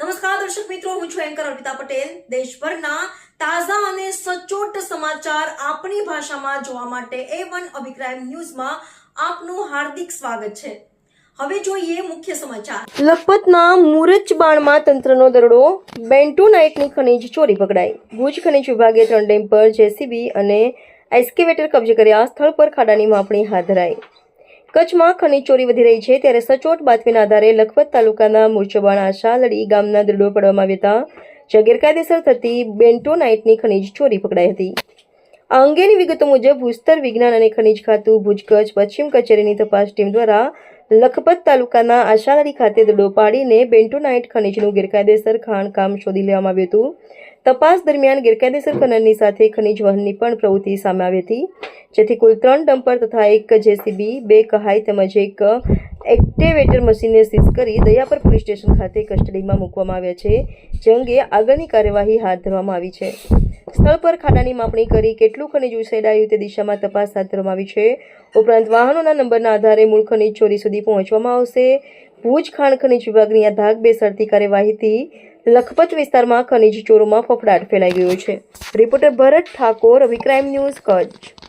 નમસ્કાર, દર્શક મિત્રો, હું છું એન્કર અર્પિતા પટેલ. દેશભરના તાજા અને સચોટ સમાચાર આપણી ભાષામાં જોવા માટે એ વન અભિપ્રાય ન્યૂઝમાં આપનું હાર્દિક સ્વાગત છે. હવે જોઈએ મુખ્ય સમાચાર. લખપતના મુરજબાણમાં તંત્રનો દરોડો. બેન્ટો નાઇટની ખનીજ ચોરી પકડાઈ. ભુજ ખનીજ વિભાગે ત્રણ ડેમ પર જેસીબી અને એસ્કેવેટર કબજે કર્યા. સ્થળ પર ખાડાની માપણી હાથ ધરાઈ. કચ્છમાં ખનીજ ચોરી વધી રહી છે ત્યારે સચોટ બાતમીના આધારે લખપત તાલુકાના મૂર્છબાણ આશાલડી ગામના દરડો પડવામાં આવ્યા હતા ગેરકાયદેસર થતી બેન્ટોનાઇટની ખનીજ ચોરી પકડાઈ હતી. આ અંગેની વિગતો મુજબ, ભૂસ્તર વિજ્ઞાન અને ખનીજ ખાતું ભુજ કચ્છ પશ્ચિમ કચેરીની તપાસ ટીમ દ્વારા લખપત તાલુકાના આશાલડી ખાતે દરડો પાડીને બેન્ટોનાઇટ ખનીજનું ગેરકાયદેસર ખાણકામ શોધી લેવામાં આવ્યું હતું. તપાસ દરમિયાન ગેરકાયદેસર ખનનની સાથે ખનીજ વહનની પણ પ્રવૃત્તિ સામે આવી હતી. જેથી કુલ ત્રણ ડમ્પર તથા એક જેસીબી, બે કહાઈ તેમજ એક એક્ટિવેટર મશીનને સીઝ કરી દયાપર પોલીસ સ્ટેશન ખાતે કસ્ટડીમાં મૂકવામાં આવ્યા છે, જે અંગે આગળની કાર્યવાહી હાથ ધરવામાં આવી છે. સ્થળ પર ખાડાની માપણી કરી કેટલું ખનીજ ઉછેડાયું તે દિશામાં તપાસ હાથ ધરવામાં આવી છે. ઉપરાંત વાહનોના નંબરના આધારે મૂળ ખનીજ ચોરી સુધી પહોંચવામાં આવશે. ભુજ ખાણ ખનીજ વિભાગની આ ધાક બેસરતી કાર્યવાહીથી લખપત વિસ્તારમાં ખનીજ ચોરોમાં ફફડાટ ફેલાઈ ગયો છે. રિપોર્ટર ભરત ઠાકોર, અભિક્રાઇમ ન્યૂઝ કચ્છ.